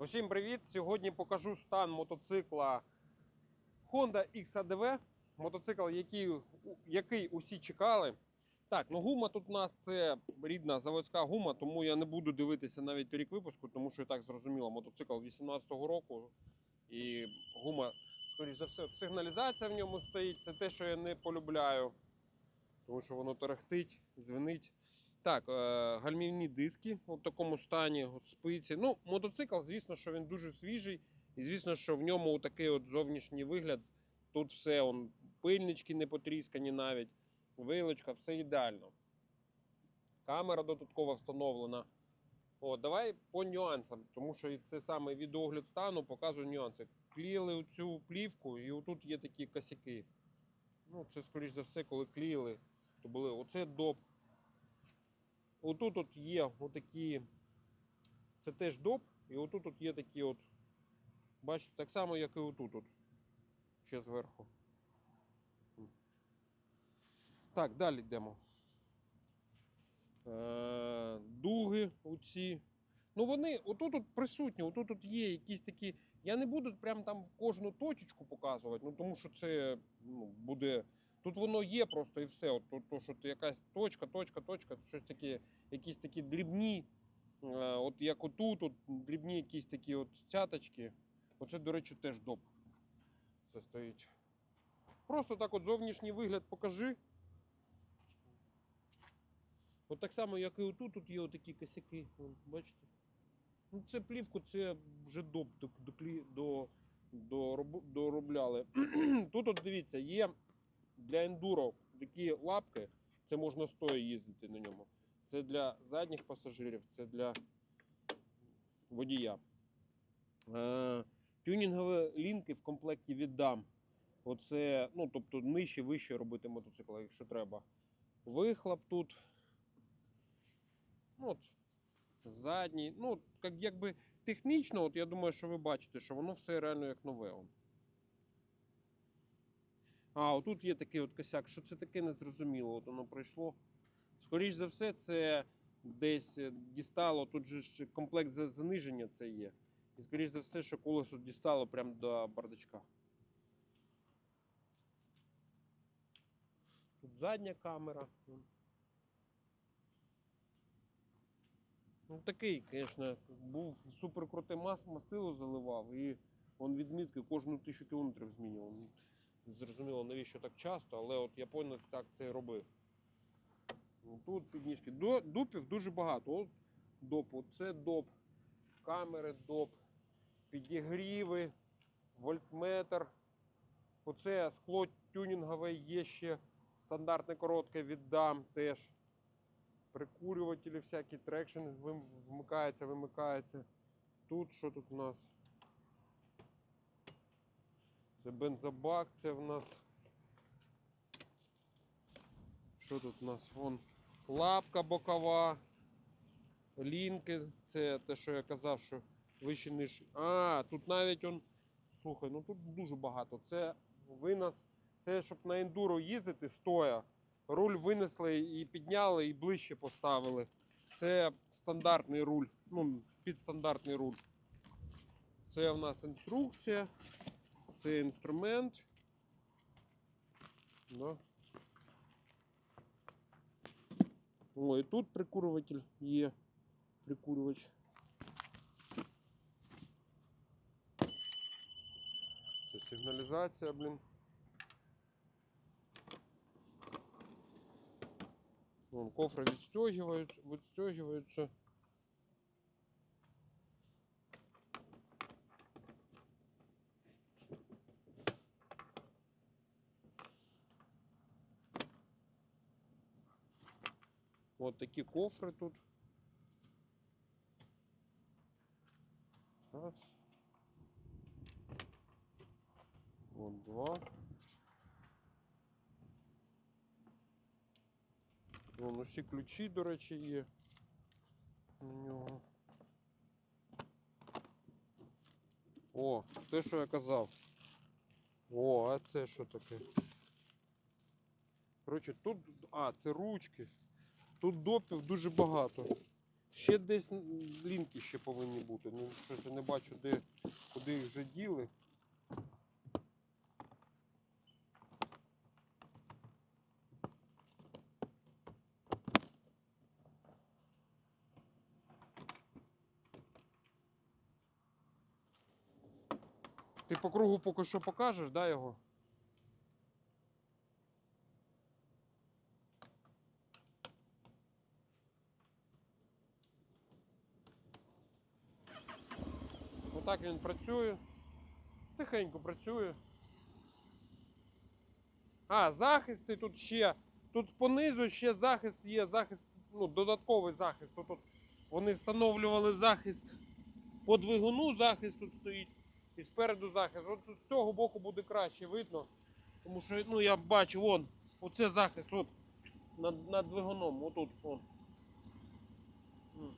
Усім привіт! Сьогодні покажу стан мотоцикла Honda XADV. Мотоцикл, який, який усі чекали. Так, ну гума тут у нас це рідна заводська гума, тому я не буду дивитися навіть рік випуску, тому що і так зрозуміло, мотоцикл 18-го року і гума, скоріш за все, сигналізація в ньому стоїть. Це те, що я не полюбляю, тому що воно терехтить, звенить. Так, е, гальмівні диски у такому стані, спиці. Ну, мотоцикл, звісно, що він дуже свіжий. І звісно, що в ньому такий от зовнішній вигляд. Тут все, он, пильнички не потріскані навіть, вилочка, все ідеально. Камера додатково встановлена. О, давай по нюансам, тому що це саме відеогляд стану показує нюанси. Клеїли цю плівку, і отут є такі косяки. Ну, це, скоріш за все, коли клеїли, то були оце доп. Отут от є отакі. Це теж доп, і отут от є такі от. Бачите, так само, як і отут. От. Ще зверху. Так, далі йдемо. Е, дуги оці. Ну вони отут от присутні, отут от є якісь такі. Я не буду прям там кожну точечку показувати, ну тому що це ну, буде. Тут воно є просто і все. От, то, що ти якась точка, точка, точка, щось таке, якісь такі дрібні. е, От як отут, от дрібні якісь такі от цяточки. Оце, до речі, теж доп. Це стоїть. Просто так от зовнішній вигляд покажи. От так само, як і отут, тут є отакі косяки. Вон, бачите? Ну, це плівку, це вже доп до, до, до, до, роб- доробляли. тут от дивіться, є для ендуро такі лапки, це можна стоя їздити на ньому. Це для задніх пасажирів, це для водія. Е, тюнінгові лінки в комплекті віддам. Оце, ну, тобто нижче, вище робити мотоцикл, якщо треба. Вихлоп тут. Ну, от, задній. Ну, як, якби технічно, от я думаю, що ви бачите, що воно все реально як нове. А, отут є такий от косяк, що це таке незрозуміло, от воно пройшло. Скоріш за все, це десь е, дістало, тут же ж комплект заниження це є. І скоріш за все, що колесо дістало прямо до бардачка. Тут задня камера. Ну такий, звісно, був супер крутий мас, мастило заливав і він відмітки кожну тисячу кілометрів змінював. Зрозуміло, навіщо так часто, але от японець так це і робив. Ну, Тут підніжки. Дупів дуже багато. От доп, оце доп, камери доп, підігріви, вольтметр. Оце скло тюнінгове є ще стандартне коротке віддам теж. Прикурювателі всякі, трекшн вмикається, вимикається. Тут що тут у нас? Це бензобак, це в нас. Що тут у нас? Вон лапка бокова, лінки, це те, що я казав, що вище ніж. А, тут навіть он. Слухай, ну тут дуже багато. Це винос, це щоб на ендуро їздити стоя. Руль винесли і підняли, і ближче поставили. Це стандартний руль, ну, підстандартний руль. Це в нас інструкція, це інструмент. Да. О, і тут прикурюватель є. Прикурювач. Це сигналізація, блін. Вон, кофры відстегивают, відстегиваються. Вот такі кофри тут. Раз. Вот два. Вон усі ключі, до речі, є на нього. О, те, що я казав. О, а це що таке? Коротше, тут. А, це ручки. Тут допів дуже багато. Ще десь лінки ще повинні бути. Ну, щось я не бачу, де, куди їх вже діли. Ти по кругу поки що покажеш, да, його? Отак він працює. Тихенько працює. А, захисти тут ще. Тут понизу ще захист є, захист, ну, додатковий захист. Тут, тут вони встановлювали захист по двигуну, захист тут стоїть. І спереду захист. От тут з цього боку буде краще видно. Тому що ну, я бачу, вон, оце захист от, над, над двигуном. Отут. Вон. М.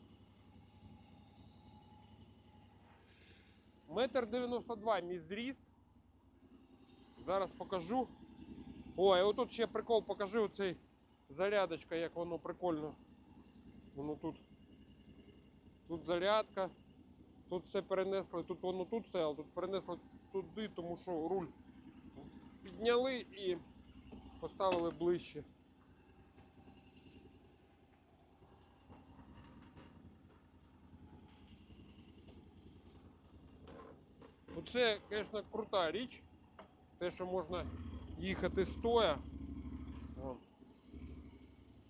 Метр 92 мій зріст. Зараз покажу. Ой, отут ще прикол, покажи оцей зарядочка, як воно прикольно. Воно тут. Тут зарядка. Тут все перенесли, тут воно тут стояло, тут перенесли туди, тому що руль підняли і поставили ближче. Оце, звісно, крута річ. Те, що можна їхати стоя. Вон.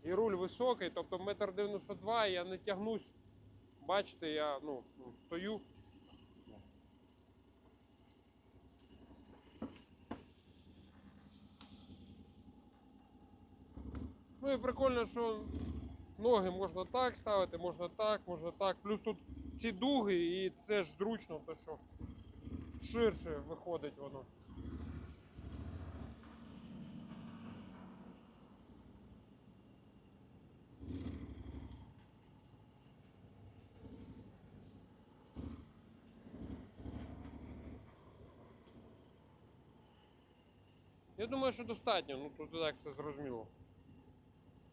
І руль високий, тобто метр 92, я не тягнусь. Бачите, я ну, стою. Ну і прикольно, що ноги можна так ставити, можна так, можна так. Плюс тут ці дуги, і це ж зручно, то що ширше виходить воно. Я думаю, що достатньо, ну тут і так все зрозуміло.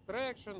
Трекшн,